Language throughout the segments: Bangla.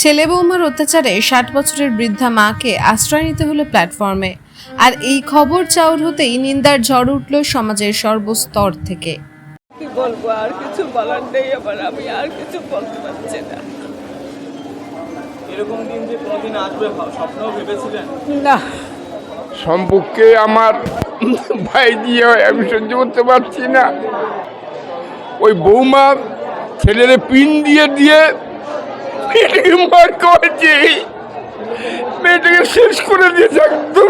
ছেলে বৌমার অত্যাচারে ষাট বছরের বৃদ্ধা মাকে আশ্রয় নিতে হলো প্ল্যাটফর্মে। আর এই খবর চাউর হতেই নিন্দার ঝড় উঠল সমাজের সর্বস্তর থেকে। কি বলব আর কিছু বলার নেই আমার আমি আর কিছু বলতে পারছি না। এরকম দিন যে কোনোদিন আসবে স্বপ্নেও ভেবেছিলেন? না। সম্পর্কে আমার ভাই দিয়ে হয় আমি সহ্য করতে পারছি না। ওই বৌমা ছেলেরে পিন দিয়ে দিয়ে মেয়েটাকে মার করেছে মেয়েটাকে শেষ করে দিয়েছে একদম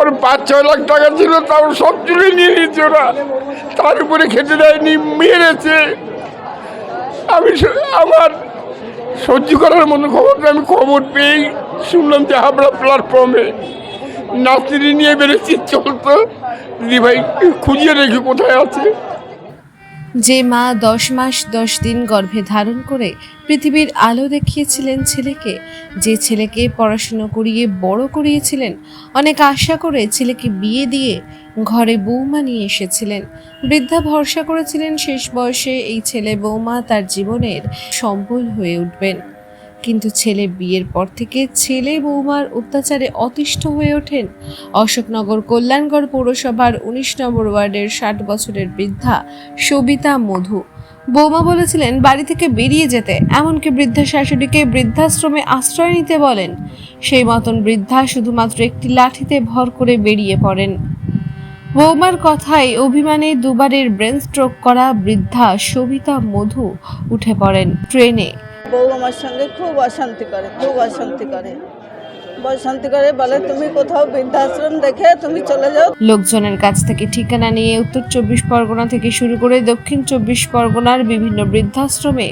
ওর পাঁচ ছয় লাখ টাকা ছিল, তাও সব চুলে নিয়ে নিয়েছে ওরা। তার উপরে খেতে দেয়নি, মেরেছে। আমি আমার সহ্য করার মতো খবরটা আমি খবর পেয়েই শুনলাম যে হাবড়া প্ল্যাটফর্মে নাচরি নিয়ে বেড়েছি চলতো দিদি ভাই, খুঁজিয়ে রেখে কোথায় আছে। যে মা দশ মাস দশ দিন গর্ভে ধারণ করে পৃথিবীর আলো দেখিয়েছিলেন ছেলেকে, যে ছেলেকে পড়াশুনো করিয়ে বড় করিয়েছিলেন, অনেক আশা করে ছেলেকে বিয়ে দিয়ে ঘরে বৌমা নিয়ে এসেছিলেন। বৃদ্ধা ভরসা করেছিলেন শেষ বয়সে এই ছেলে বৌমা তার জীবনের সম্বল হয়ে উঠবেন। কিন্তু ছেলে বিয়ের পর থেকে ছেলে বৌমার অত্যাচারে অতিষ্ঠ হয়ে ওঠেন। অশোকনগর কল্যাণগড় পৌরসভার উনিশ নম্বর ওয়ার্ডের ষাট বছরের বৃদ্ধা সবিতা মধু। বৌমা বলেছিলেন, বাড়ি থেকে বেরিয়ে যেতে। এমনকি বৃদ্ধা শাশুড়িকে বৃদ্ধাশ্রমে আশ্রয় নিতে বলেন। সেই মতন বৃদ্ধা শুধুমাত্র একটি লাঠিতে ভর করে বেরিয়ে পড়েন। বৌমার কথায় অভিমানে দুবারের ব্রেন স্ট্রোক করা বৃদ্ধা সবিতা মধু উঠে পড়েন ট্রেনে। বউ আমার সঙ্গে খুব অশান্তি করে খুব অশান্তি করে। অশান্তি করে বলে তুমি কোথাও বৃদ্ধাশ্রম দেখে তুমি চলে যাও। লোকজনের কাছ থেকে ঠিকানা নিয়ে উত্তর চব্বিশ পরগনা থেকে শুরু করে দক্ষিণ চব্বিশ পরগনার বিভিন্ন বৃদ্ধাশ্রমে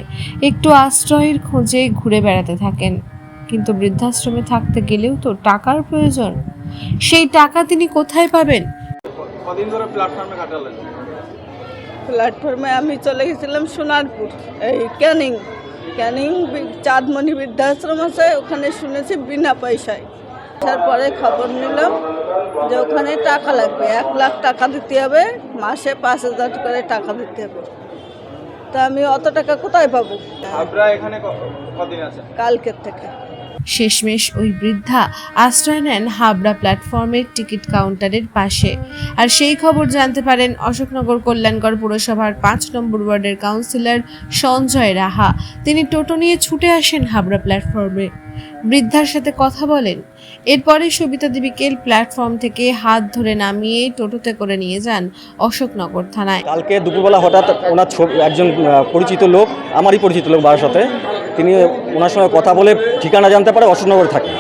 একটু আশ্রয়ের খোঁজে ঘুরে বেড়াতে থাকেন। কিন্তু বৃদ্ধাশ্রমে থাকতে গেলেও তো টাকার প্রয়োজন। সেই টাকা তিনি কোথায় পাবেন? কদিন ধরে প্ল্যাটফর্মে কাটালেন। প্ল্যাটফর্মে আমি চলে গেছিলাম সোনারপুর এই ক্যানিং। ক্যানিং বি- চাঁদমণি বৃদ্ধাশ্রম আছে ওখানে শুনেছি বিনা পয়সায়। তারপরে খবর নিলাম যে ওখানে টাকা লাগবে এক লাখ টাকা দিতে হবে মাসে পাঁচ হাজার করে টাকা দিতে হবে। তা আমি অত টাকা কোথায় পাবো? কালকের থেকে। শেষমেশ ওই বৃদ্ধা আশ্রয় নেন হাবড়া প্ল্যাটফর্মের টিকিট কাউন্টারের পাশে। আর সেই খবর জানতে পারেন অশোকনগর কল্যাণগড় পুরসভার পাঁচ নম্বর ওয়ার্ডের কাউন্সিলর সঞ্জয় রাহা। তিনি টোটো নিয়ে ছুটে আসেন হাবড়া প্ল্যাটফর্মে। বৃদ্ধার সাথে কথা বলেন। এরপরে সবিতা দেবীকে প্ল্যাটফর্ম থেকে হাত ধরে নামিয়ে টোটোতে করে নিয়ে যান অশোকনগর থানায়। কালকে দুপুরবেলা হঠাৎ ওনার একজন পরিচিত লোক, আমারই পরিচিত লোক বাবার সাথে তিনি ওনার সঙ্গে কথা বলে ঠিকানা জানতে পারে, অশোকনগর থাকে।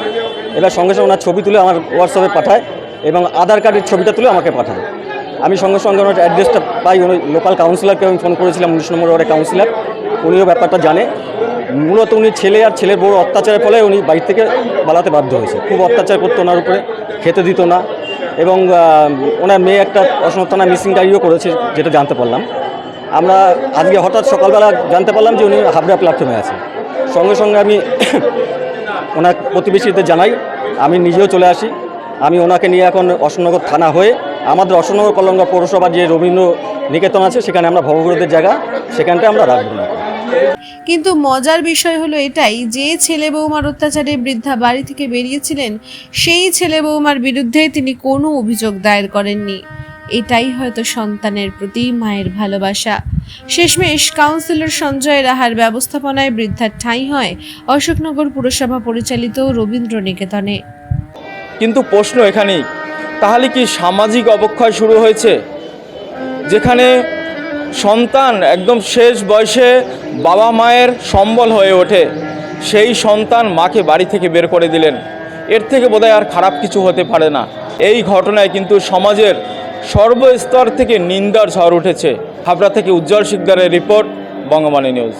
এবার সঙ্গে সঙ্গে ওনার ছবি তুলে আমার হোয়াটসঅ্যাপে পাঠায় এবং আধার কার্ডের ছবিটা তুলে আমাকে পাঠায়। আমি সঙ্গে সঙ্গে ওনার অ্যাড্রেসটা পাই, উনি লোকাল কাউন্সিলরকে আমি ফোন করেছিলাম, উনিশ নম্বর ওয়ার্ডের কাউন্সিলর উনিও ব্যাপারটা জানে। মূলত উনি ছেলে আর ছেলের বড় অত্যাচারের ফলে উনি বাড়ি থেকে পালাতে বাধ্য হয়েছে। খুব অত্যাচার করতো ওনার উপরে, খেতে দিত না। এবং ওনার মেয়ে একটা অসমত থানা মিসিং ডায়েরিও করেছে, যেটা জানতে পারলাম। আমরা আজকে হঠাৎ সকালবেলা জানতে পারলাম যে উনি হাবড়া প্ল্যাটফর্মে আছে। সঙ্গে সঙ্গে আমি ওনার প্রতিবেশীদের জানাই, আমি নিজেও চলে আসি। আমি ওনাকে নিয়ে এখন অশোকনগর থানা হয়ে, আমাদের অশোকনগর কলঙ্গ পৌরসভার যে রবীন্দ্র নিকেতন আছে, সেখানে আমরা ভবগুরুদের জায়গা সেখানটা আমরা রাখব না। কিন্তু মজার বিষয় হলো এটাই, যে ছেলে বৌমার অত্যাচারে বৃদ্ধা বাড়ি থেকে বেরিয়েছিলেন, সেই ছেলে বৌমার বিরুদ্ধে তিনি কোনো অভিযোগ দায়ের করেননি। এটাই হয়তো সন্তানের প্রতি মায়ের ভালোবাসা। শেষমেশ কাউন্সিলর সঞ্জয় রাহার ব্যবস্থাপনায় বৃদ্ধার ঠাঁই হয় অশোকনগর পুরসভা পরিচালিত রবীন্দ্র নিকেতনে কিন্তু প্রশ্ন এখানেই, তাহলে কি সামাজিক অবক্ষয় শুরু হয়েছে? যেখানে সন্তান একদম শেষ বয়সে বাবা মায়ের সম্বল হয়ে ওঠে, সেই সন্তান মাকে বাড়ি থেকে বের করে দিলেন। এর থেকে বোধহয় আর খারাপ কিছু হতে পারে না। এই ঘটনায় কিন্তু সমাজের সর্বস্তর থেকে নিন্দার ঝড় উঠেছে। হাবড়া থেকে উজ্জ্বল শিকদারের রিপোর্ট বঙ্গমানি নিউজ।